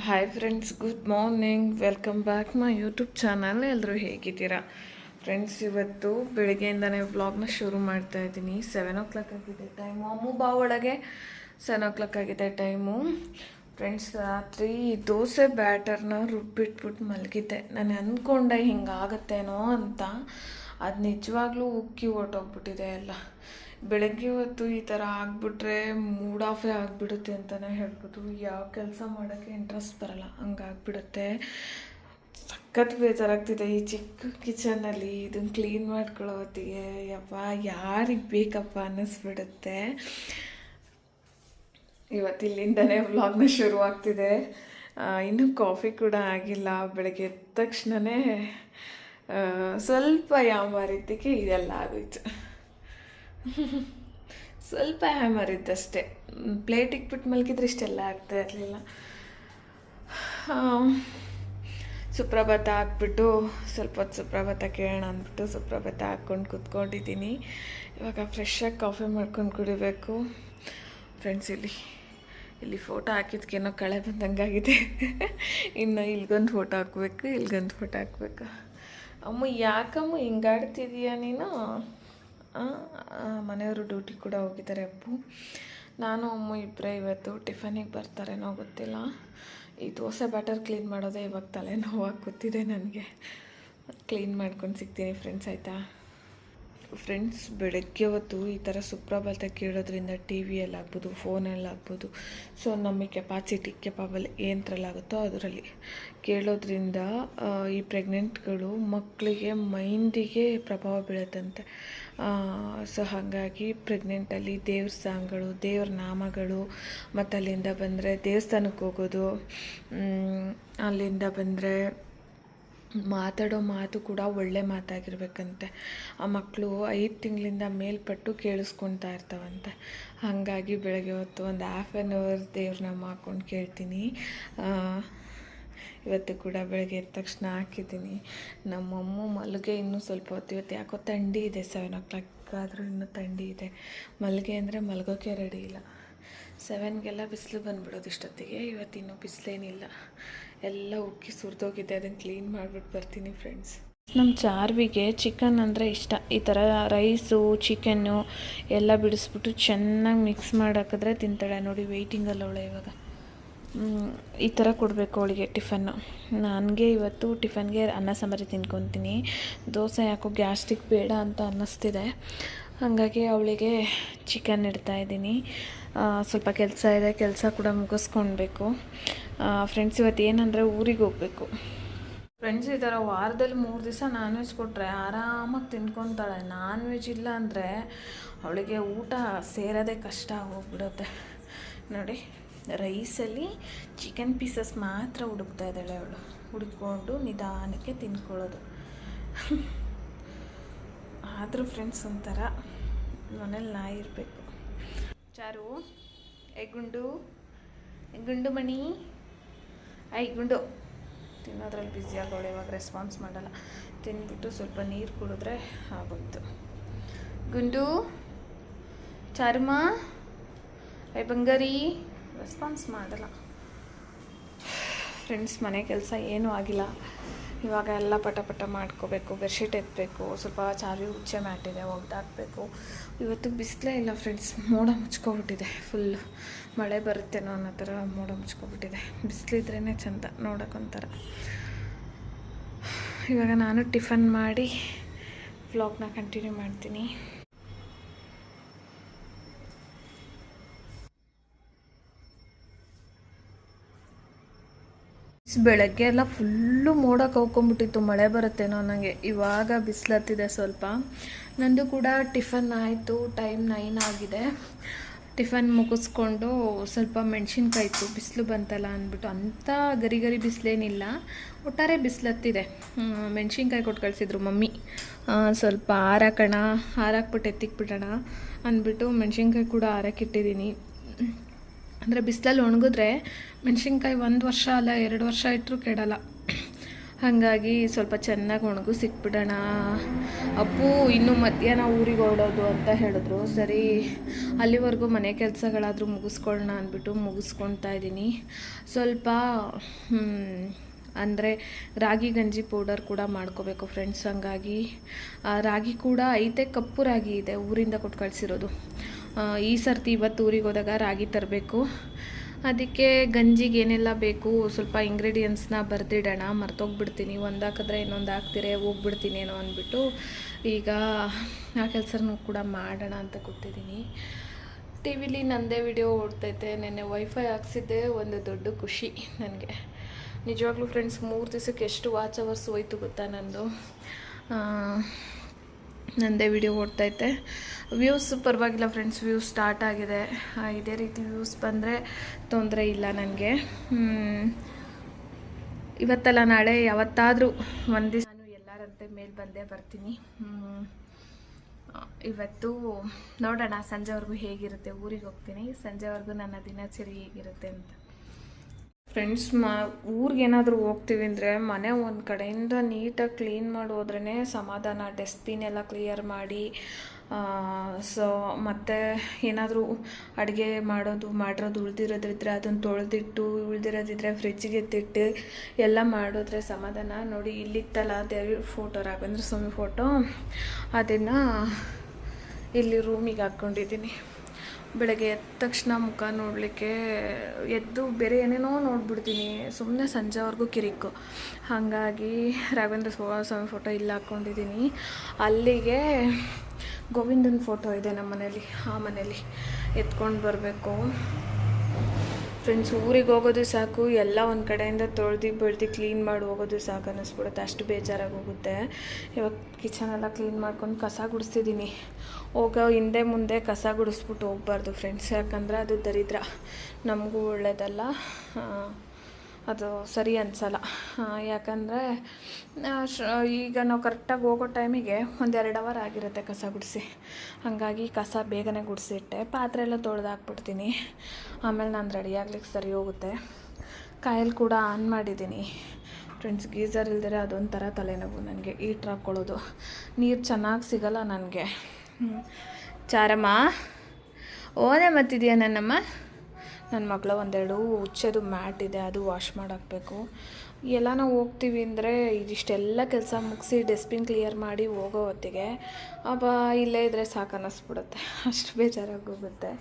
Hi friends good morning welcome back my YouTube channel ಎಲ್ಲರೂ ಹೇಗಿದ್ದೀರಾ? Friends ಇವತ್ತು ಬೆಳಗ್ಗೆಯಿಂದನೇ ವ್ಲಾಗ್ನ ಶುರು ಮಾಡ್ತಾ ಇದ್ದೀನಿ. ಸೆವೆನ್ ಓ ಕ್ಲಾಕ್ ಆಗಿದೆ ಟೈಮು ಅಮ್ಮು ಬಾ ಒಳಗೆ. ಸೆವೆನ್ ಓ ಕ್ಲಾಕ್ ಆಗಿದೆ ಟೈಮು ಫ್ರೆಂಡ್ಸ್ ರಾತ್ರಿ ದೋಸೆ ಬ್ಯಾಟರ್ನ ರುಬ್ಬಿಟ್ಬಿಟ್ಟು ಮಲಗಿದ್ದೆ. ನಾನು ಅಂದ್ಕೊಂಡೆ ಹಿಂಗಾಗತ್ತೇನೋ ಅಂತ. ಅದು ನಿಜವಾಗ್ಲೂ ಉಕ್ಕಿ ಹೊರ್ಟೋಗ್ಬಿಟ್ಟಿದೆ ಎಲ್ಲ. ಬೆಳಗ್ಗೆ ಹೊತ್ತು ಈ ಥರ ಆಗಿಬಿಟ್ರೆ ಮೂಡ್ ಆಫೇ ಆಗಿಬಿಡುತ್ತೆ ಅಂತಲೇ ಹೇಳ್ಬೋದು. ಯಾವ ಕೆಲಸ ಮಾಡೋಕ್ಕೆ ಇಂಟ್ರೆಸ್ಟ್ ಬರಲ್ಲ ಹಂಗಾಗ್ಬಿಡುತ್ತೆ ಸಖತ್ ಬೇಜಾರಾಗ್ತಿದೆ ಈ ಚಿಕ್ಕ ಕಿಚನಲ್ಲಿ ಇದನ್ನು ಕ್ಲೀನ್ ಮಾಡ್ಕೊಳ್ಳೋ ಹೊತ್ತಿಗೆ. ಯಪ್ಪ ಯಾರಿಗೆ ಬೇಕಪ್ಪ ಅನ್ನಿಸ್ಬಿಡುತ್ತೆ. ಇವತ್ತು ಇಲ್ಲಿಂದನೇ ವ್ಲಾಗ್ನ ಶುರುವಾಗ್ತಿದೆ. ಇನ್ನೂ ಕಾಫಿ ಕೂಡ ಆಗಿಲ್ಲ. ಬೆಳಗ್ಗೆ ಎದ್ದ ತಕ್ಷಣವೇ ಸ್ವಲ್ಪ ಯಾಮಾರಿದ್ದಕ್ಕೆ ಇದೆಲ್ಲ ಆಗೋಯ್ತು. ಸ್ವಲ್ಪ ಹ್ಯಾಮರ್ ಇದ್ದಷ್ಟೇ. ಪ್ಲೇಟ್ ಇಟ್ಬಿಟ್ಟು ಮಲಗಿದ್ರೆ ಇಷ್ಟೆಲ್ಲ ಆಗ್ತಾ ಇರಲಿಲ್ಲ. ಸುಪ್ರಭಾತ ಹಾಕ್ಬಿಟ್ಟು ಸ್ವಲ್ಪ ಹೊತ್ತು ಸುಪ್ರಭಾತ ಕೇಳೋಣ ಅಂದ್ಬಿಟ್ಟು ಸುಪ್ರಭಾತ ಹಾಕ್ಕೊಂಡು ಕುತ್ಕೊಂಡಿದ್ದೀನಿ. ಇವಾಗ ಫ್ರೆಶ್ಶಾಗಿ ಕಾಫಿ ಮಾಡ್ಕೊಂಡು ಕುಡಿಬೇಕು. ಫ್ರೆಂಡ್ಸ್ ಇಲ್ಲಿ ಇಲ್ಲಿ ಫೋಟೋ ಹಾಕಿದ್ಕೇನೋ ಕಳೆ ಬಂದಂಗಾಗಿದೆ. ಇನ್ನು ಇಲ್ಗೊಂದು ಫೋಟೋ ಹಾಕ್ಬೇಕು, ಇಲ್ಗೊಂದು ಫೋಟೋ ಹಾಕ್ಬೇಕು. ಅಮ್ಮ, ಯಾಕಮ್ಮ ಹಿಂಗಾಡ್ತಿದೀಯ ನೀನು? ಮನೆಯವರು ಡ್ಯೂಟಿ ಕೂಡ ಹೋಗಿದ್ದಾರೆ ಅಪ್ಪು. ನಾನು, ಅಮ್ಮ ಇಬ್ಬರೇ ಇವತ್ತು ಟಿಫನಿಗೆ ಬರ್ತಾರೇನೋ ಗೊತ್ತಿಲ್ಲ. ಈ ದೋಸೆ ಬ್ಯಾಟರ್ ಕ್ಲೀನ್ ಮಾಡೋದೇ ಇವಾಗ ತಲೆನೋವಾಗಿ ಕೂತಿದೆ ನನಗೆ. ಕ್ಲೀನ್ ಮಾಡ್ಕೊಂಡು ಸಿಗ್ತೀನಿ ಫ್ರೆಂಡ್ಸ್ ಆಯಿತಾ? ಫ್ರೆಂಡ್ಸ್ ಬೆಳಗ್ಗೆ ಹೊತ್ತು ಈ ಥರ ಸುಪ್ರಭಾತ ಕೇಳೋದ್ರಿಂದ ಟಿ ವಿಯಲ್ಲಾಗ್ಬೋದು ಫೋನಲ್ಲಾಗ್ಬೋದು ಸೊ ನಮಗೆ ಕೆಪಾಸಿಟಿ ಕೆಪಾಬಲ್ ಏನರಲ್ಲಾಗುತ್ತೋ ಅದರಲ್ಲಿ ಕೇಳೋದ್ರಿಂದ ಈ ಪ್ರೆಗ್ನೆಂಟ್ಗಳು ಮಕ್ಕಳಿಗೆ ಮೈಂಡಿಗೆ ಪ್ರಭಾವ ಬೀಳುತ್ತಂತೆ. ಸೊ ಹಾಗಾಗಿ ಪ್ರೆಗ್ನೆಂಟಲ್ಲಿ ದೇವ್ರ ಸಾಂಗ್ಗಳು, ದೇವ್ರ ನಾಮಗಳು, ಮತ್ತು ಅಲ್ಲಿಂದ ಬಂದರೆ ದೇವಸ್ಥಾನಕ್ಕೆ ಹೋಗೋದು ಅಲ್ಲಿಂದ ಬಂದರೆ ಮಾತಾಡೋ ಮಾತು ಕೂಡ ಒಳ್ಳೆ ಮಾತಾಗಿರ್ಬೇಕಂತೆ. ಆ ಮಕ್ಕಳು ಐದು ತಿಂಗಳಿಂದ ಮೇಲ್ಪಟ್ಟು ಕೇಳಿಸ್ಕೊತಾ ಇರ್ತಾವಂತೆ. ಹಾಗಾಗಿ ಬೆಳಗ್ಗೆ ಹೊತ್ತು ಒಂದು ಹಾಫ್ ಆನ್ ಅವರ್ ದೇವ್ರನ್ನ ಹಾಕ್ಕೊಂಡು ಕೇಳ್ತೀನಿ. ಇವತ್ತು ಕೂಡ ಬೆಳಗ್ಗೆ ಎದ್ದ ತಕ್ಷಣ ಹಾಕಿದ್ದೀನಿ. ನಮ್ಮಮ್ಮ ಮಲಗೆ ಇನ್ನೂ ಸ್ವಲ್ಪ ಹೊತ್ತು, ಇವತ್ತು ಯಾಕೋ ಥಂಡಿ ಇದೆ ಸೆವೆನ್ ಓ ಕ್ಲಾಕ್ ಆದರೂ ಇನ್ನೂ ಥಂಡಿ ಇದೆ. ಮಲಗೆ ಅಂದರೆ ಮಲಗೋಕೆ ರೆಡಿ ಇಲ್ಲ. ಸೆವೆನ್ಗೆಲ್ಲ ಬಿಸಿಲು ಬಂದ್ಬಿಡೋದು ಇಷ್ಟೊತ್ತಿಗೆ ಇವತ್ತಿನ್ನೂ ಬಿಸಿಲೇನಿಲ್ಲ. ಎಲ್ಲ ಉಕ್ಕಿ ಸುರಿದೋಗಿದೆ ಅದನ್ನು ಕ್ಲೀನ್ ಮಾಡಿಬಿಟ್ಟು ಬರ್ತೀನಿ ಫ್ರೆಂಡ್ಸ್ ನಮ್ಮ ಚಾರ್ವಿಗೆ ಚಿಕನ್ ಅಂದರೆ ಇಷ್ಟ. ಈ ಥರ ರೈಸು ಚಿಕನ್ನು ಎಲ್ಲ ಬಿಡಿಸ್ಬಿಟ್ಟು ಚೆನ್ನಾಗಿ ಮಿಕ್ಸ್ ಮಾಡಾಕಿದ್ರೆ ತಿಂತಾಳೆ ನೋಡಿ ವೆಯ್ಟಿಂಗಲ್ಲಿ ಅವಳೆ ಇವಾಗ. ಈ ಥರ ಕೊಡಬೇಕು ಅವಳಿಗೆ ಟಿಫನ್ನು ನನಗೆ ಇವತ್ತು ಟಿಫನ್ಗೆ ಅನ್ನ ಸಾಂಬಾರಿ ತಿನ್ಕೊತೀನಿ. ದೋಸೆ ಯಾಕೋ ಗ್ಯಾಸ್ಟಿಕ್ ಬೇಡ ಅಂತ ಅನ್ನಿಸ್ತಿದೆ. ಹಾಗಾಗಿ ಅವಳಿಗೆ ಚಿಕನ್ ಇಡ್ತಾ ಇದ್ದೀನಿ. ಆ, ಸ್ವಲ್ಪ ಕೆಲಸ ಇದೆ, ಕೆಲಸ ಕೂಡ ಮುಗಿಸ್ಕೊಳ್ಬೇಕು ಫ್ರೆಂಡ್ಸ್ ಇವತ್ತು ಏನಂದರೆ ಊರಿಗೆ ಹೋಗಬೇಕು. ಫ್ರೆಂಡ್ಸ್ ಈ ಥರ ವಾರದಲ್ಲಿ ಮೂರು ದಿವಸ ನಾನ್ ವೆಜ್ ಕೊಟ್ಟರೆ ಆರಾಮಾಗಿ ತಿನ್ಕೊತಾಳೆ. ನಾನ್ ವೆಜ್ ಇಲ್ಲ ಅಂದರೆ ಅವಳಿಗೆ ಊಟ ಸೇರೋದೇ ಕಷ್ಟ ಆಗೋಗ್ಬಿಡುತ್ತೆ ನೋಡಿ ರೈಸಲ್ಲಿ ಚಿಕನ್ ಪೀಸಸ್ ಮಾತ್ರ ಹುಡುಕ್ತಾ ಇದ್ದಾಳೆ ಅವಳು. ಹುಡುಕೊಂಡು ನಿಧಾನಕ್ಕೆ ತಿನ್ಕೊಳ್ಳೋದು. ಆದರೂ ಫ್ರೆಂಡ್ಸ್ ಒಂಥರ ಮನೇಲಿ ನಾಯಿ ಇರಬೇಕು. ಚಾರು ಐ ಗುಂಡು ಏ ಗುಂಡು ಮಣಿ ಐ, ಗುಂಡು. ತಿನ್ನೋದ್ರಲ್ಲಿ ಬ್ಯುಸಿ ಆಗೋಳು, ಇವಾಗ ರೆಸ್ಪಾನ್ಸ್ ಮಾಡಲ್ಲ. ತಿಂದ್ಬಿಟ್ಟು ಸ್ವಲ್ಪ ನೀರು ಕುಡಿದ್ರೆ ಆಗೋಯ್ತು. ಗುಂಡು, ಚರ್ಮ, ಐ, ಬಂಗಾರಿ. ರೆಸ್ಪಾನ್ಸ್ ಮಾಡಲ್ಲ. ಫ್ರೆಂಡ್ಸ್ ಮನೆ ಕೆಲಸ ಏನೂ ಆಗಿಲ್ಲ. ಇವಾಗ ಎಲ್ಲ ಪಟ ಪಟ ಮಾಡ್ಕೋಬೇಕು ಬೆಡ್ಶೀಟ್ ಎತ್ತಬೇಕು ಸ್ವಲ್ಪ ಚಾರಿ ಉಚ್ಚೆ ಮ್ಯಾಟಿದೆ ಒಗ್ದಾಕಬೇಕು ಇವತ್ತು ಬಿಸಿಲೇ ಇಲ್ಲ ಫ್ರೆಂಡ್ಸ್ ಮೋಡ ಮುಚ್ಕೊಬಿಟ್ಟಿದೆ ಫುಲ್ ಮಳೆ ಬರುತ್ತೇನೋ ಅನ್ನೋ ಥರ ಮೋಡ ಮುಚ್ಕೊಬಿಟ್ಟಿದೆ. ಬಿಸಿಲಿದ್ರೇ ಚಂದ ನೋಡೋಕ್ಕೊಂಥರ ಇವಾಗ ನಾನು ಟಿಫನ್ ಮಾಡಿ ವ್ಲಾಗ್ನ ಕಂಟಿನ್ಯೂ ಮಾಡ್ತೀನಿ. ಬೆಳಗ್ಗೆ ಎಲ್ಲ ಫುಲ್ಲು ಮೋಡ ಕವ್ಕೊಂಬಿಟ್ಟಿತ್ತು ಮಳೆ ಬರುತ್ತೇನೋ ನನಗೆ ಇವಾಗ ಬಿಸಿಲತ್ತಿದೆ ಸ್ವಲ್ಪ. ನಂದು ಕೂಡ ಟಿಫನ್ ಆಯಿತು. ಟೈಮ್ ನೈನ್ ಆಗಿದೆ. ಟಿಫನ್ ಮುಗಿಸ್ಕೊಂಡು ಸ್ವಲ್ಪ ಮೆಣಸಿನ್ಕಾಯಿ ಇತ್ತು. ಬಿಸಿಲು ಬಂತಲ್ಲ ಅಂದ್ಬಿಟ್ಟು ಅಂಥ ಗರಿ ಗರಿ ಬಿಸಿಲೇನಿಲ್ಲ. ಒಟ್ಟಾರೆ ಬಿಸಿಲತ್ತಿದೆ. ಮೆಣಸಿನ್ಕಾಯಿ ಕೊಟ್ಟು ಕಳಿಸಿದ್ರು ಮಮ್ಮಿ. ಸ್ವಲ್ಪ ಹಾರಾಕೋಣ ಹಾರಾಕ್ಬಿಟ್ಟು ಎತ್ತಿಕ್ಬಿಡೋಣ ಅಂದ್ಬಿಟ್ಟು ಮೆಣಸಿನ್ಕಾಯಿ ಕೂಡ ಹಾರಕ್ಕಿಟ್ಟಿದ್ದೀನಿ ಅಂದರೆ ಬಿಸಿಲಲ್ಲಿ ಒಣಗಿದ್ರೆ ಮೆಣಸಿನ್ಕಾಯಿ ಒಂದು ವರ್ಷ ಅಲ್ಲ, ಎರಡು ವರ್ಷ ಇಟ್ಟರು ಕೆಡಲ್ಲ. ಹಾಗಾಗಿ ಸ್ವಲ್ಪ ಚೆನ್ನಾಗಿ ಒಣಗು, ಸಿಕ್ಬಿಡೋಣ. ಅಪ್ಪು, ಇನ್ನೂ ಮಧ್ಯಾಹ್ನ ಊರಿಗೆ ಹೊರಡೋದು ಅಂತ ಹೇಳಿದ್ರು. ಸರಿ, ಅಲ್ಲಿವರೆಗೂ ಮನೆ ಕೆಲಸಗಳಾದರೂ ಮುಗಿಸ್ಕೊಳ್ಳೋಣ ಅಂದ್ಬಿಟ್ಟು ಮುಗಿಸ್ಕೊತಾ ಇದ್ದೀನಿ. ಸ್ವಲ್ಪ ಅಂದರೆ ರಾಗಿ ಗಂಜಿ ಪೌಡರ್ ಕೂಡ ಮಾಡ್ಕೋಬೇಕು ಫ್ರೆಂಡ್ಸ್ ಹಂಗಾಗಿ. ರಾಗಿ ಕೂಡ ಐತೆ, ಕಪ್ಪು ರಾಗಿ ಇದೆ ಊರಿಂದ ಕೊಟ್ಟು ಕಳಿಸಿರೋದು. ಈ ಸರ್ತಿ ಇವತ್ತು ಊರಿಗೆ ಹೋದಾಗ ರಾಗಿ ತರಬೇಕು. ಅದಕ್ಕೆ ಗಂಜಿಗೆ ಏನೆಲ್ಲ ಬೇಕು, ಸ್ವಲ್ಪ ಇಂಗ್ರೀಡಿಯೆಂಟ್ಸ್ನ ಬರೆದಿಡೋಣ, ಮರ್ತೋಗ್ಬಿಡ್ತೀನಿ. ಒಂದು ಹಾಕಿದ್ರೆ ಇನ್ನೊಂದು ಹಾಕ್ತಿರೆ, ಹೋಗ್ಬಿಡ್ತೀನಿ ಏನೋ ಅಂದ್ಬಿಟ್ಟು ಈಗ ಆ ಕೆಲಸನೂ ಕೂಡ ಮಾಡೋಣ ಅಂತ ಕೂತಿದ್ದೀನಿ. ಟಿ ವಿಲಿ ನಂದೇ ವಿಡಿಯೋ ಓಡ್ತೈತೆ, ನೆನ್ನೆ ವೈಫೈ ಹಾಕ್ಸಿದ್ದೆ, ಒಂದು ದೊಡ್ಡ ಖುಷಿ ನನಗೆ. ನಿಜವಾಗ್ಲೂ ಫ್ರೆಂಡ್ಸ್ ಮೂರು ದಿವಸಕ್ಕೆ ಎಷ್ಟು ವಾಚ್ ಅವರ್ಸ್ ಹೋಯ್ತು ಗೊತ್ತಾ ನಂದು? ನನ್ನದೇ ನಂದೇ ವಿಡಿಯೋ ಓಡ್ತೈತೆ ವ್ಯೂಸ್ ಪರವಾಗಿಲ್ಲ ಫ್ರೆಂಡ್ಸ್ ವ್ಯೂಸ್ ಸ್ಟಾರ್ಟ್ ಆಗಿದೆ. ಇದೇ ರೀತಿ ವ್ಯೂಸ್ ಬಂದರೆ ತೊಂದರೆ ಇಲ್ಲ ನನಗೆ. ಇವತ್ತಲ್ಲ ನಾಳೆ ಯಾವತ್ತಾದರೂ ಒಂದು ದಿವಸ ನಾನು ಎಲ್ಲರಂತೆ ಮೇಲೆ ಬಂದೇ ಬರ್ತೀನಿ. ಇವತ್ತು ನೋಡೋಣ, ಸಂಜೆವರೆಗೂ ಹೇಗಿರುತ್ತೆ, ಊರಿಗೆ ಹೋಗ್ತೀನಿ. ಸಂಜೆವರೆಗೂ ನನ್ನ ದಿನಚರಿ ಹೇಗಿರುತ್ತೆ ಅಂತ. ಫ್ರೆಂಡ್ಸ್ ಮ, ಊರಿಗೇನಾದರೂ ಹೋಗ್ತೀವಿ ಅಂದರೆ ಮನೆ ಒಂದು ಕಡೆಯಿಂದ ನೀಟಾಗಿ ಕ್ಲೀನ್ ಮಾಡಿ ಹೋದ್ರೇ ಸಮಾಧಾನ ಡಸ್ಟ್ಬಿನ್ ಎಲ್ಲ ಕ್ಲಿಯರ್ ಮಾಡಿ ಸೊ ಮತ್ತು ಏನಾದರೂ ಅಡುಗೆ ಮಾಡೋದು, ಮಾಡಿರೋದು ಉಳ್ದಿರೋದಿದ್ರೆ ಅದನ್ನು ತೊಳೆದಿಟ್ಟು, ಉಳ್ದಿರೋದಿದ್ರೆ ಫ್ರಿಜ್ಜಿಗೆ ಎತ್ತಿಟ್ಟು ಎಲ್ಲ ಮಾಡಿದ್ರೆ ಸಮಾಧಾನ. ನೋಡಿ, ಇಲ್ಲಿತ್ತಲ್ಲ ದೇವ್ರ ಫೋಟೋ ರಾಘವೇಂದ್ರ ಸ್ವಾಮಿ ಫೋಟೋ ಅದನ್ನು ಇಲ್ಲಿ ರೂಮಿಗೆ ಹಾಕ್ಕೊಂಡಿದ್ದೀನಿ. ಬೆಳಗ್ಗೆ ಎದ್ದ ತಕ್ಷಣ ಮುಖ ನೋಡಲಿಕ್ಕೆ, ಎದ್ದು ಬೇರೆ ಏನೇನೋ ನೋಡ್ಬಿಡ್ತೀನಿ. ಸುಮ್ಮನೆ ಸಂಜೆವರೆಗೂ ಕಿರಿಕು. ಹಾಗಾಗಿ ರಾಘವೇಂದ್ರ ಸ್ವ- ಸ್ವಾಮಿ ಫೋಟೋ ಇಲ್ಲಿ ಹಾಕ್ಕೊಂಡಿದ್ದೀನಿ. ಅಲ್ಲಿಗೆ ಗೋವಿಂದನ ಫೋಟೋ ಇದೆ ನಮ್ಮ ಮನೇಲಿ ಆ ಮನೇಲಿ ಎತ್ಕೊಂಡು ಬರಬೇಕು. ಫ್ರೆಂಡ್ಸ್ ಊರಿಗೆ ಹೋಗೋದು ಸಾಕು, ಎಲ್ಲ ಒಂದು ಕಡೆಯಿಂದ ತೊಳ್ದು ಬೆಳ್ದು ಕ್ಲೀನ್ ಮಾಡಿ ಹೋಗೋದು ಸಾಕು ಅನ್ನಿಸ್ಬಿಡುತ್ತೆ. ಅಷ್ಟು ಬೇಜಾರಾಗಿ ಹೋಗುತ್ತೆ. ಇವಾಗ ಕಿಚನೆಲ್ಲ ಕ್ಲೀನ್ ಮಾಡ್ಕೊಂಡು ಕಸ ಗುಡಿಸ್ತಿದ್ದೀನಿ. ಹೋಗೋ ಹಿಂದೆ ಮುಂದೆ ಕಸ ಗುಡಿಸ್ಬಿಟ್ಟು ಹೋಗ್ಬಾರ್ದು ಫ್ರೆಂಡ್ಸ್ ಯಾಕಂದರೆ ಅದು ದರಿದ್ರ. ನಮಗೂ ಒಳ್ಳೆಯದಲ್ಲ ಅದು ಸರಿ ಅನಿಸಲ್ಲ. ಯಾಕಂದರೆ ಈಗ ನಾವು ಕರೆಕ್ಟಾಗಿ ಹೋಗೋ ಟೈಮಿಗೆ ಒಂದು ಎರಡು ಅವರ್ ಆಗಿರುತ್ತೆ ಕಸ ಗುಡಿಸಿ. ಹಾಗಾಗಿ ಕಸ ಬೇಗನೆ ಗುಡಿಸಿಟ್ಟೆ. ಪಾತ್ರೆ ಎಲ್ಲ ತೊಳೆದು ಹಾಕ್ಬಿಡ್ತೀನಿ ಆಮೇಲೆ ನಾನು ರೆಡಿ ಆಗ್ಲಿಕ್ಕೆ ಸರಿ ಹೋಗುತ್ತೆ. ಕಾಯಲ್ಲಿ ಕೂಡ ಆನ್ ಮಾಡಿದ್ದೀನಿ ಫ್ರೆಂಡ್ಸ್ ಗೀಸರ್ ಇಲ್ದಿರ ಅದೊಂಥರ ತಲೆನೋವು ನನಗೆ ಈಟ್ರ್ ಹಾಕ್ಕೊಳ್ಳೋದು ನೀರು ಚೆನ್ನಾಗಿ ಸಿಗಲ್ಲ ನನಗೆ. ಚಾರಮ್ಮ ಓನೆ ಮತ್ತಿದೆಯಾ ನನ್ನಮ್ಮ? ನನ್ನ ಮಗಳ ಒಂದೆರಡು ಉಚ್ಚೆದು ಮ್ಯಾಟ್ ಇದೆ, ಅದು ವಾಶ್ ಮಾಡಾಕಬೇಕು. ಎಲ್ಲ ನಾವು ಹೋಗ್ತೀವಿ ಅಂದರೆ ಇದಿಷ್ಟೆಲ್ಲ ಕೆಲಸ ಮುಗಿಸಿ ಡಸ್ಟ್ಬಿನ್ ಕ್ಲಿಯರ್ ಮಾಡಿ ಹೋಗೋ ಹೊತ್ತಿಗೆ, ಅಬ್ಬ, ಇಲ್ಲೇ ಇದ್ದರೆ ಸಾಕು ಅನ್ನಿಸ್ಬಿಡುತ್ತೆ. ಅಷ್ಟು ಬೇಜಾರಾಗಿ ಹೋಗುತ್ತೆ.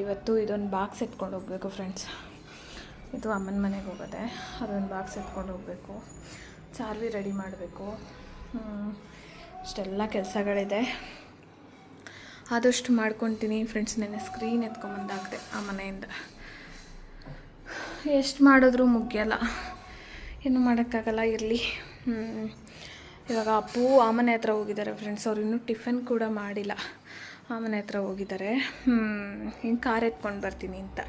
ಇವತ್ತು ಇದೊಂದು ಬಾಕ್ಸ್ ಎತ್ಕೊಂಡು ಹೋಗಬೇಕು ಫ್ರೆಂಡ್ಸ್ ಇದು ಅಮ್ಮನ ಮನೆಗೆ ಹೋಗೋದೆ. ಅದೊಂದು ಬಾಕ್ಸ್ ಎತ್ಕೊಂಡು ಹೋಗಬೇಕು. ಚಾರ್ವಿ ರೆಡಿ ಮಾಡಬೇಕು. ಇಷ್ಟೆಲ್ಲ ಕೆಲಸಗಳಿದೆ. ಆದಷ್ಟು ಮಾಡ್ಕೊತೀನಿ ಫ್ರೆಂಡ್ಸ್ ನೆನ್ನೆ ಸ್ಕ್ರೀನ್ ಎತ್ಕೊಂಬಂದಾಗಿದೆ ಆ ಮನೆಯಿಂದ. ಎಷ್ಟು ಮಾಡಿದ್ರೂ ಮುಗಿಯಲ್ಲ. ಏನು ಮಾಡೋಕ್ಕಾಗಲ್ಲ, ಇರಲಿ. ಇವಾಗ ಅಪ್ಪು ಆ ಮನೆ ಹತ್ರ ಹೋಗಿದ್ದಾರೆ ಫ್ರೆಂಡ್ಸ್ ಅವ್ರು ಇನ್ನೂ ಟಿಫನ್ ಕೂಡ ಮಾಡಿಲ್ಲ. ಆ ಮನೆ ಹತ್ರ ಹೋಗಿದ್ದಾರೆ. ಹಿಂಗೆ ಕಾರ್ ಎತ್ಕೊಂಡು ಬರ್ತೀನಿ ಅಂತ.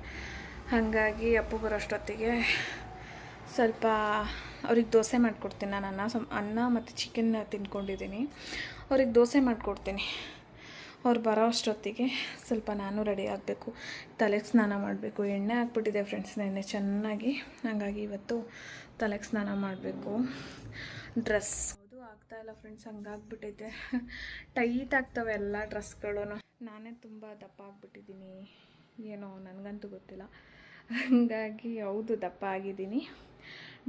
ಹಾಗಾಗಿ ಅಪ್ಪು ಬರೋಷ್ಟೊತ್ತಿಗೆ ಸ್ವಲ್ಪ ಅವ್ರಿಗೆ ದೋಸೆ ಮಾಡಿಕೊಡ್ತೀನಿ. ನಾನು ಅನ್ನ ಸಮ್ ಅನ್ನ ಮತ್ತು ಚಿಕನ್ನ ತಿನ್ಕೊಂಡಿದ್ದೀನಿ. ಅವ್ರಿಗೆ ದೋಸೆ ಮಾಡಿಕೊಡ್ತೀನಿ. ಅವ್ರು ಬರೋ ಅಷ್ಟೊತ್ತಿಗೆ ಸ್ವಲ್ಪ ನಾನು ರೆಡಿ ಆಗಬೇಕು. ತಲೆಗೆ ಸ್ನಾನ ಮಾಡಬೇಕು. ಎಣ್ಣೆ ಹಾಕ್ಬಿಟ್ಟಿದೆ ಫ್ರೆಂಡ್ಸ್ ನೆನ್ನೆ ಚೆನ್ನಾಗಿ. ಹಾಗಾಗಿ ಇವತ್ತು ತಲೆಗೆ ಸ್ನಾನ ಮಾಡಬೇಕು. ಡ್ರೆಸ್ ಅದು ಆಗ್ತಾ ಇಲ್ಲ ಫ್ರೆಂಡ್ಸ್ ಹಂಗಾಗ್ಬಿಟ್ಟಿದೆ ಟೈಟ್ ಆಗ್ತವೆ ಎಲ್ಲ ಡ್ರೆಸ್ಗಳು ನಾನೇ ತುಂಬ ದಪ್ಪ ಆಗಿಬಿಟ್ಟಿದ್ದೀನಿ. ಏನೋ, ನನಗಂತೂ ಗೊತ್ತಿಲ್ಲ. ಹಾಗಾಗಿ ಹೌದು, ದಪ್ಪ ಆಗಿದ್ದೀನಿ.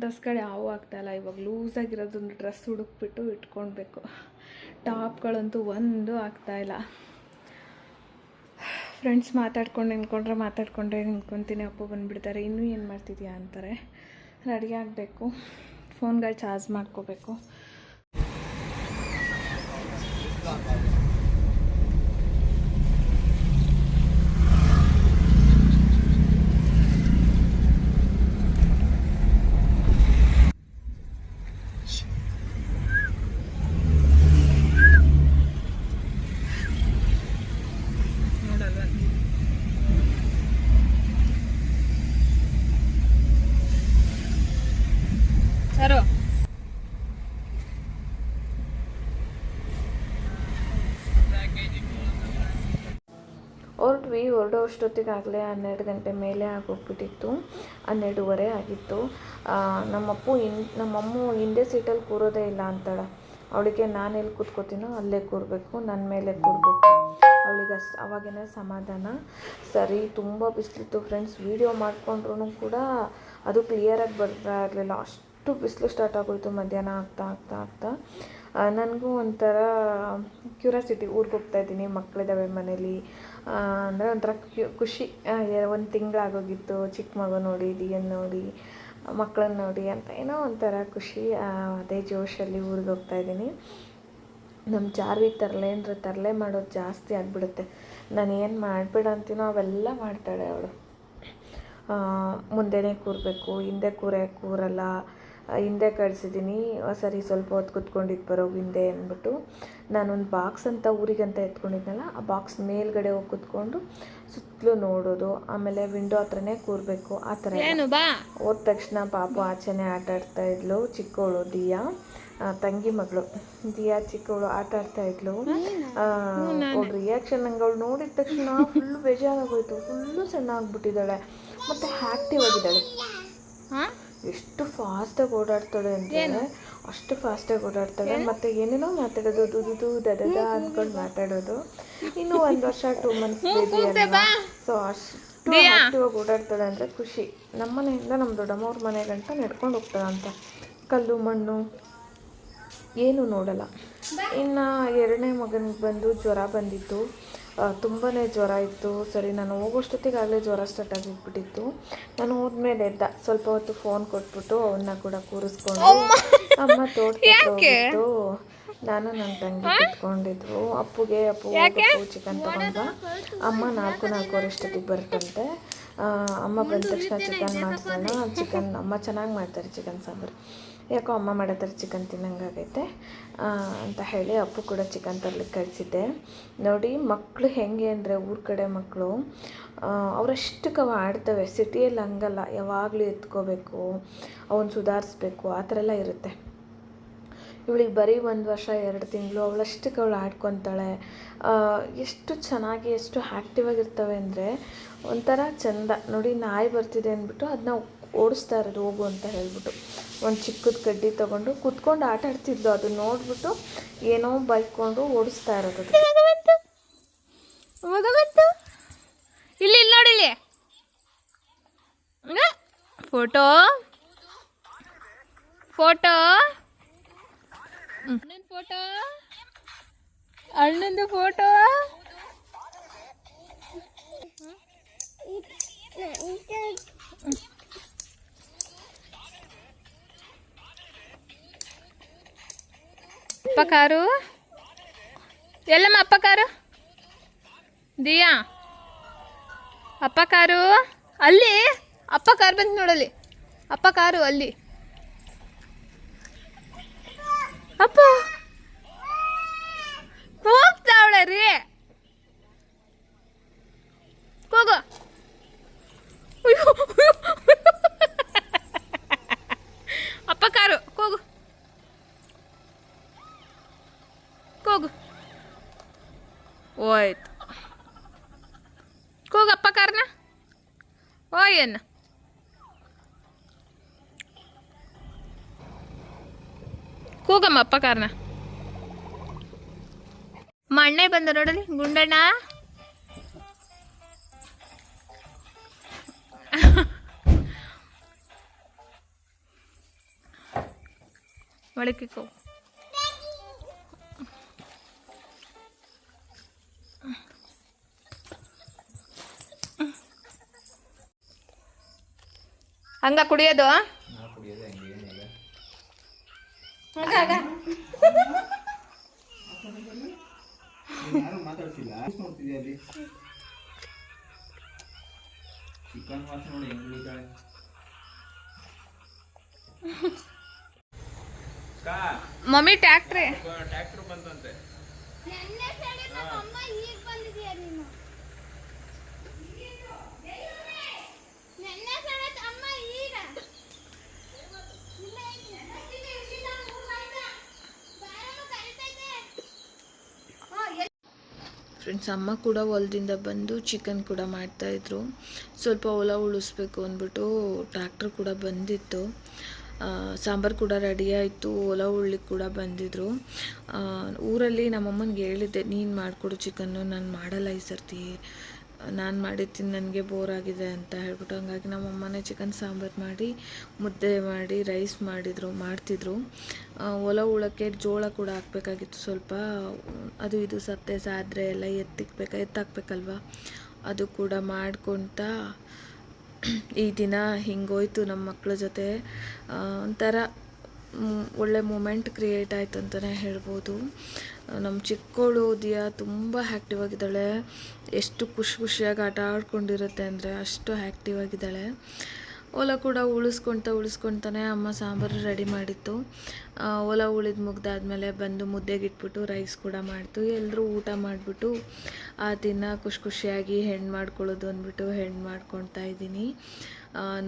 ಡ್ರೆಸ್ಗಳು ಯಾವೂ ಆಗ್ತಾಯಿಲ್ಲ. ಇವಾಗ ಲೂಸಾಗಿರೋದೊಂದು ಡ್ರೆಸ್ ಹುಡುಕ್ಬಿಟ್ಟು ಇಟ್ಕೊಳ್ಬೇಕು. ಟಾಪ್ಗಳಂತೂ ಒಂದು ಆಗ್ತಾಯಿಲ್ಲ. ಫ್ರೆಂಡ್ಸ್ ಮಾತಾಡ್ಕೊಂಡು ನಿಂತ್ಕೊಂಡ್ರೆ ಮಾತಾಡ್ಕೊಂಡ್ರೆ ನಿಂತ್ಕೊತೀನಿ. ಅಪ್ಪ ಬಂದುಬಿಡ್ತಾರೆ. ಇನ್ನೂ ಏನು ಮಾಡ್ತಿದ್ಯಾ? ಅಂತಾರೆ. ರೆಡಿ ಆಗಬೇಕು. ಫೋನ್ಗಳು ಚಾರ್ಜ್ ಮಾಡ್ಕೋಬೇಕು ಸರು ಅಷ್ಟೊತ್ತಿಗಾಗಲೇ ಹನ್ನೆರಡು ಗಂಟೆ ಮೇಲೆ ಆಗೋಗ್ಬಿಟ್ಟಿತ್ತು. ಹನ್ನೆರಡೂವರೆ ಆಗಿತ್ತು. ನಮ್ಮಪ್ಪು ಇನ್, ನಮ್ಮಮ್ಮ ಹಿಂದೆ ಸೀಟಲ್ಲಿ ಕೂರೋದೇ ಇಲ್ಲ ಅಂತಾಳೆ. ಅವಳಿಗೆ ನಾನು ಎಲ್ಲಿ ಕೂತ್ಕೋತೀನೋ ಅಲ್ಲೇ ಕೂರಬೇಕು ನನ್ನ ಮೇಲೆ ಕೂರಬೇಕು. ಅವಳಿಗೆ ಅಷ್ಟು ಅವಾಗೇನೆ ಸಮಾಧಾನ. ಸರಿ, ತುಂಬ ಬಿಸಿಲಿತ್ತು ಫ್ರೆಂಡ್ಸ್. ವೀಡಿಯೋ ಮಾಡಿಕೊಂಡ್ರೂ ಕೂಡ ಅದು ಕ್ಲಿಯರಾಗಿ ಬರ್ತಾ ಇರಲಿಲ್ಲ. ಅಷ್ಟು ಬಿಸಿಲು ಸ್ಟಾರ್ಟ್ ಆಗೋಯ್ತು ಮಧ್ಯಾಹ್ನ ಆಗ್ತಾ ಆಗ್ತಾ ಆಗ್ತಾ. ನನಗೂ ಒಂಥರ ಕ್ಯೂರಿಯಾಸಿಟಿ ಊರಿಗೆ ಹೋಗ್ತಾ ಇದ್ದೀನಿ ಮಕ್ಕಳಿದ್ದಾವೆ ಮನೇಲಿ. ಅಂದರೆ ಒಂಥರ ಖುಷಿ. ಒಂದು ತಿಂಗಳಾಗೋಗಿತ್ತು ಚಿಕ್ಕ ಮಗು ನೋಡಿ, ದಿಯನ್ ನೋಡಿ ಮಕ್ಕಳನ್ನ ನೋಡಿ ಅಂತ. ಏನೋ ಒಂಥರ ಖುಷಿ. ಅದೇ ಜೋಶಲ್ಲಿ ಊರಿಗೆ ಹೋಗ್ತಾ ಇದ್ದೀನಿ. ನಮ್ಮ ಜಾರ್ವಿ ತರಲೆ ಅಂದರೆ ತರಲೆ ಮಾಡೋದು ಜಾಸ್ತಿ ಆಗಿಬಿಡುತ್ತೆ. ನಾನು ಏನು ಮಾಡಬೇಡ ಅಂತೀನೋ ಅವೆಲ್ಲ ಮಾಡ್ತಾಳೆ ಅವಳು. ಮುಂದೆನೇ ಕೂರಬೇಕು, ಹಿಂದೆ ಕೂರೆ ಕೂರಲ್ಲ. ಹಿಂದೆ ಕಳಿಸಿದ್ದೀನಿ. ಸರಿ ಸ್ವಲ್ಪ ಹೊತ್ತು ಕುತ್ಕೊಂಡಿದ್ದು ಬರೋಗಿ ಹಿಂದೆ ಅಂದ್ಬಿಟ್ಟು ನಾನೊಂದು ಬಾಕ್ಸ್ ಅಂತ ಊರಿಗಂತ ಎತ್ಕೊಂಡಿದ್ನಲ್ಲ ಆ ಬಾಕ್ಸ್ ಮೇಲ್ಗಡೆ ಹೋಗಿ ಕುತ್ಕೊಂಡು ಸುತ್ತಲೂ ನೋಡೋದು ಆಮೇಲೆ ವಿಂಡೋ ಹತ್ರನೇ ಕೂರಬೇಕು ಆ ಥರ ಹೋದ ತಕ್ಷಣ ಪಾಪು ಆಚೆನೇ ಆಟ ಆಡ್ತಾ ಇದ್ಲು ಚಿಕ್ಕವಳು ದಿಯಾ ತಂಗಿ ಮಗಳು. ದಿಯಾ ಚಿಕ್ಕವಳು ಆಟ ಆಡ್ತಾ ಇದ್ಲು. ಅವಳು ರಿಯಾಕ್ಷನ್ ನಂಗೆ ಅವಳು ನೋಡಿದ ತಕ್ಷಣ ಫುಲ್ಲು ಬೇಜಾರಾಗೋಯ್ತು ಫುಲ್ಲು ಸಣ್ಣ ಆಗ್ಬಿಟ್ಟಿದ್ದಾಳೆ ಮತ್ತೆ ಆ್ಯಕ್ಟಿವ್ ಆಗಿದ್ದಾಳೆ. ಎಷ್ಟು ಫಾಸ್ಟಾಗಿ ಓಡಾಡ್ತಾಳೆ ಅಂದರೆ ಅಷ್ಟು ಫಾಸ್ಟಾಗಿ ಓಡಾಡ್ತಾಳೆ. ಮತ್ತೆ ಏನೇನೋ ಮಾತಾಡೋದು ದುದುದು ದದದ ಅಂದ್ಕೊಂಡು ಮಾತಾಡೋದು. ಇನ್ನು ಒಂದು ವರ್ಷ ಟೂ ಮಂತ್ಸ್ ಸೊ ಅಷ್ಟು ಆಕ್ಟಿವ್ ಆಗಿ ಓಡಾಡ್ತಾಳೆ ಅಂದರೆ ಖುಷಿ. ನಮ್ಮ ಮನೆಯಿಂದ ನಮ್ಮ ದೊಡ್ಡಮ್ಮವ್ರ ಮನೆ ಗಂಟ ನಡ್ಕೊಂಡು ಹೋಗ್ತಾಳಂತೆ. ಕಲ್ಲು ಮಣ್ಣು ಏನು ನೋಡಲ್ಲ. ಇನ್ನು ಎರಡನೇ ಮಗನಿಗೆ ಬಂದು ಜ್ವರ ಬಂದಿತ್ತು. ತುಂಬಾ ಜ್ವರ ಇತ್ತು. ಸರಿ ನಾನು ಹೋಗೋಷ್ಟೊತ್ತಿಗಾಗಲೇ ಜ್ವರ ಸ್ಟಾರ್ಟ್ ಆಗಿಬಿಟ್ಟಿತ್ತು. ನಾನು ಹೋದ್ಮೇಲೆ ಎದ್ದ ಸ್ವಲ್ಪ ಹೊತ್ತು ಫೋನ್ ಕೊಟ್ಬಿಟ್ಟು ಅವನ್ನ ಕೂಡ ಕೂರಿಸ್ಕೊಂಡು ಅಮ್ಮ. ತೋಟಕ್ಕೆ ನಾನು ನನ್ನ ತಂಗಿ ಕುತ್ಕೊಂಡಿದ್ವು ಅಪ್ಪುಗೆ ಅಪ್ಪು ಅಪ್ಪು ಚಿಕನ್ ತಗೊಂಡ ಅಮ್ಮ ನಾಲ್ಕು ನಾಲ್ಕೂವರೆ ಅಷ್ಟೊತ್ತಿಗೆ ಬರ್ತಂತೆ ಅಮ್ಮ ಬಂದ ತಕ್ಷಣ ಚಿಕನ್ ಮಾಡಿಸೋಣ. ಚಿಕನ್ ಅಮ್ಮ ಚೆನ್ನಾಗಿ ಮಾಡ್ತಾರೆ ಚಿಕನ್ ಸಾಂಬಾರು. ಯಾಕೋ ಅಮ್ಮ ಮಾಡೋ ಚಿಕನ್ ತಿನ್ನಂಗಾಗೈತೆ. ಅಂತ ಹೇಳಿ ಅಪ್ಪು ಕೂಡ ಚಿಕನ್ ತರ್ಲಿಕ್ಕೆ ಕಳಿಸಿದ್ದೆ. ನೋಡಿ ಮಕ್ಕಳು ಹೆಂಗೆ ಅಂದರೆ ಊರ ಕಡೆ ಮಕ್ಕಳು ಅವರಷ್ಟಕ್ಕೆ ಅವ ಆಡ್ತವೆ. ಸಿಟಿಯಲ್ಲಿ ಹಂಗಲ್ಲ. ಯಾವಾಗಲೂ ಎತ್ಕೋಬೇಕು ಅವನ್ನ ಸುಧಾರಿಸ್ಬೇಕು, ಆ ಥರ ಎಲ್ಲ ಇರುತ್ತೆ. ಇವಳಿಗೆ ಬರೀ ಒಂದು ವರ್ಷ, ಎರಡು ತಿಂಗಳು ಅವಳಷ್ಟಕ್ಕೆ ಅವಳು ಆಡ್ಕೊತಾಳೆ. ಎಷ್ಟು ಚೆನ್ನಾಗಿ, ಎಷ್ಟು ಆ್ಯಕ್ಟಿವ್ ಆಗಿರ್ತವೆ ಅಂದರೆ ಒಂಥರ ಚಂದ. ನೋಡಿ, ನಾಯಿ ಬರ್ತಿದೆ ಅಂದ್ಬಿಟ್ಟು ಅದನ್ನ ಓಡಿಸ್ತಾ ಇರೋದು ಹೋಗು ಅಂತ ಹೇಳ್ಬಿಟ್ಟು ಒಂದು ಚಿಕ್ಕದ ಕಡ್ಡಿ ತೊಗೊಂಡು ಕುತ್ಕೊಂಡು ಆಟ ಆಡ್ತಿದ್ಲು. ಅದು ನೋಡ್ಬಿಟ್ಟು ಏನೋ ಬೈಕೊಂಡು ಓಡಿಸ್ತಾ ಇರೋದು ಇಲ್ಲಿ ಇಲ್ಲಿ ನೋಡಿ ಇಲ್ಲಿ. ಫೋಟೋ. ಫೋಟೋ. ಅಣ್ಣನ ಫೋಟೋ. ಅಣ್ಣಂದು ಫೋಟೋ. ಅಪ್ಪ ಕಾರು ಎಲ್ಲಮ್ಮ ಅಪ್ಪ ಕಾರು ದಿಯಾ? ಅಪ್ಪ ಕಾರು ಅಲ್ಲಿ? ಅಪ್ಪ ಕಾರು ಬಂತು ನೋಡಲ್ಲಿ. ಅಪ್ಪ ಕಾರು ಅಲ್ಲಿ. ಅಪ್ಪ! ಹೋಗ್ತಾವಳೆ ರೀ. ಹೋಗು. ಅಪ್ಪ ಕಾರು ಹೋಗು ಹೋಗು ಹೋಯ್ತು. ಕೂಗಪ್ಪ ಕಾರ್ನ. ಓಯನ್ನ ಕೂಗಮ್ಮ ಅಪ್ಪ ಕಾರ್ನ. ಮಣ್ಣೆ ಬಂದ ನೋಡಲಿ ಗುಂಡಣ್ಣ. ಒಳಕ್ಕೆ ಹೆಂಗ್ ಕುಡಿಯೋದು? ಮಮ್ಮಿ ಟ್ಯಾಕ್ಟ್ರಿ ಟ್ರ್ಯಾಕ್ಟರ್ ಬಂತಂತೆ ಫ್ರೆಂಡ್ಸ್ ಅಮ್ಮ ಕೂಡ ಹೊಲದಿಂದ ಬಂದು ಚಿಕನ್ ಕೂಡ ಮಾಡ್ತಾಯಿದ್ರು ಸ್ವಲ್ಪ ಹೊಲ ಉಳಿಸ್ಬೇಕು ಅಂದ್ಬಿಟ್ಟು ಟ್ರ್ಯಾಕ್ಟರ್ ಕೂಡ ಬಂದಿತ್ತು. ಸಾಂಬಾರು ಕೂಡ ರೆಡಿ ಆಯಿತು, ಹೊಲ ಉಳ್ಳಿಕ್ಕೆ ಕೂಡ ಬಂದಿದ್ದರು ಊರಲ್ಲಿ ನಮ್ಮಮ್ಮನಿಗೆ ಹೇಳಿದ್ದೆ, ನೀನು ಮಾಡಿಕೊಡು ಚಿಕನ್ನು ನಾನು ಮಾಡಲ್ಲ ಈ ಸರ್ತಿ. ನಾನು ಮಾಡಿದ್ದೀನಿ ನನಗೆ ಬೋರ್ ಆಗಿದೆ ಅಂತ ಹೇಳ್ಬಿಟ್ಟು ಹಂಗಾಗಿ ನಮ್ಮಮ್ಮನೇ ಚಿಕನ್ ಸಾಂಬಾರು ಮಾಡಿ ಮುದ್ದೆ ಮಾಡಿ ರೈಸ್ ಮಾಡಿದರು, ಮಾಡ್ತಿದ್ರು. ಹೊಲ ಉಳಕ್ಕೆ ಜೋಳ ಕೂಡ ಹಾಕ್ಬೇಕಾಗಿತ್ತು ಸ್ವಲ್ಪ. ಅದು ಇದು ಸತ್ತೆ ಸಾದ್ರೆ ಎಲ್ಲ ಎತ್ತಿಕ್ಬೇಕು, ಎತ್ತಾಕ್ಬೇಕಲ್ವ? ಅದು ಕೂಡ ಮಾಡ್ಕೊತ ಈ ದಿನ ಹಿಂಗೋಯ್ತು ನಮ್ಮ ಮಕ್ಕಳ ಜೊತೆ. ಒಂಥರ ಒಳ್ಳೆ ಮೂಮೆಂಟ್ ಕ್ರಿಯೇಟ್ ಆಯ್ತು ಅಂತಲೇ ಹೇಳ್ಬೋದು. ನಮ್ಮ ಚಿಕ್ಕವಳು ದಿಯ ತುಂಬ ಆ್ಯಕ್ಟಿವ್ ಆಗಿದ್ದಾಳೆ. ಎಷ್ಟು ಖುಷಿ ಖುಷಿಯಾಗಿ ಆಟ ಆಡ್ಕೊಂಡಿರುತ್ತೆ ಅಂದರೆ ಅಷ್ಟು ಆ್ಯಕ್ಟಿವ್ ಆಗಿದ್ದಾಳೆ. ಹೊಲ ಕೂಡ ಉಳಿಸ್ಕೊಳ್ತಾ ಉಳಿಸ್ಕೊಳ್ತಾನೆ ಅಮ್ಮ ಸಾಂಬಾರು ರೆಡಿ ಮಾಡಿತ್ತು. ಒಲ ಉಳಿದು ಮುಗ್ದಾದ್ಮೇಲೆ ಬಂದು ಮುದ್ದೆಗೆ ಇಟ್ಬಿಟ್ಟು ರೈಸ್ ಕೂಡ ಮಾಡ್ತು. ಎಲ್ಲರೂ ಊಟ ಮಾಡಿಬಿಟ್ಟು ಆ ದಿನ ಖುಷಿ ಖುಷಿಯಾಗಿ ಹೆಣ್ಣು ಮಾಡ್ಕೊಳ್ಳೋದು ಅಂದ್ಬಿಟ್ಟು ಹೆಣ್ಣು ಮಾಡ್ಕೊಳ್ತಾ ಇದ್ದೀನಿ.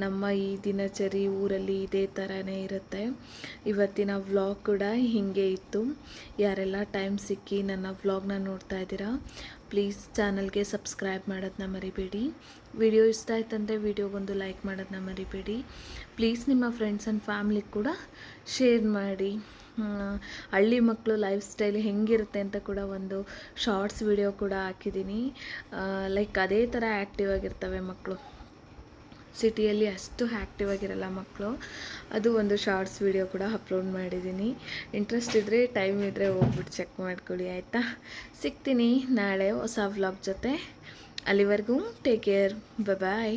ನಮ್ಮ ಈ ದಿನಚರಿ ಊರಲ್ಲಿ ಇದೇ ಥರನೇ ಇರುತ್ತೆ. ಇವತ್ತಿನ ವ್ಲಾಗ್ ಕೂಡ ಹೀಗೆ ಇತ್ತು. ಯಾರೆಲ್ಲ ಟೈಮ್ ಸಿಕ್ಕಿ ನನ್ನ ವ್ಲಾಗ್ನ ನೋಡ್ತಾ ಇದ್ದೀರಾ, ಪ್ಲೀಸ್ ಚಾನಲ್ಗೆ ಸಬ್ಸ್ಕ್ರೈಬ್ ಮಾಡೋದನ್ನ ಮರಿಬೇಡಿ. ವಿಡಿಯೋ ಇಷ್ಟ ಆಯ್ತಂದರೆ ವಿಡಿಯೋಗೊಂದು ಲೈಕ್ ಮಾಡೋದನ್ನ ಮರಿಬೇಡಿ. ಪ್ಲೀಸ್ ನಿಮ್ಮ ಫ್ರೆಂಡ್ಸ್ ಆ್ಯಂಡ್ ಫ್ಯಾಮ್ಲಿಗೆ ಕೂಡ ಶೇರ್ ಮಾಡಿ. ಹಳ್ಳಿ ಮಕ್ಕಳು ಲೈಫ್ ಸ್ಟೈಲ್ ಹೆಂಗಿರುತ್ತೆ ಅಂತ ಕೂಡ ಒಂದು ಶಾರ್ಟ್ಸ್ ವಿಡಿಯೋ ಕೂಡ ಹಾಕಿದ್ದೀನಿ. ಲೈಕ್ ಅದೇ ಥರ ಆ್ಯಕ್ಟಿವ್ ಆಗಿರ್ತವೆ ಮಕ್ಕಳು ಸಿಟಿಯಲ್ಲಿ ಅಷ್ಟು ಆ್ಯಕ್ಟಿವ್ ಆಗಿರಲ್ಲ ಮಕ್ಕಳು ಅದು ಒಂದು ಶಾರ್ಟ್ಸ್ ವಿಡಿಯೋ ಕೂಡ ಅಪ್ಲೋಡ್ ಮಾಡಿದ್ದೀನಿ. ಇಂಟ್ರೆಸ್ಟ್ ಇದ್ದರೆ ಟೈಮ್ ಇದ್ದರೆ ಹೋಗ್ಬಿಟ್ಟು ಚೆಕ್ ಮಾಡ್ಕೊಳ್ಳಿ, ಆಯಿತಾ? ಸಿಗ್ತೀನಿ ನಾಳೆ ಹೊಸ ವ್ಲಾಗ್ ಜೊತೆ. ಅಲ್ಲಿವರೆಗೂ ಟೇಕ್ ಕೇರ್ ಬಾಯ್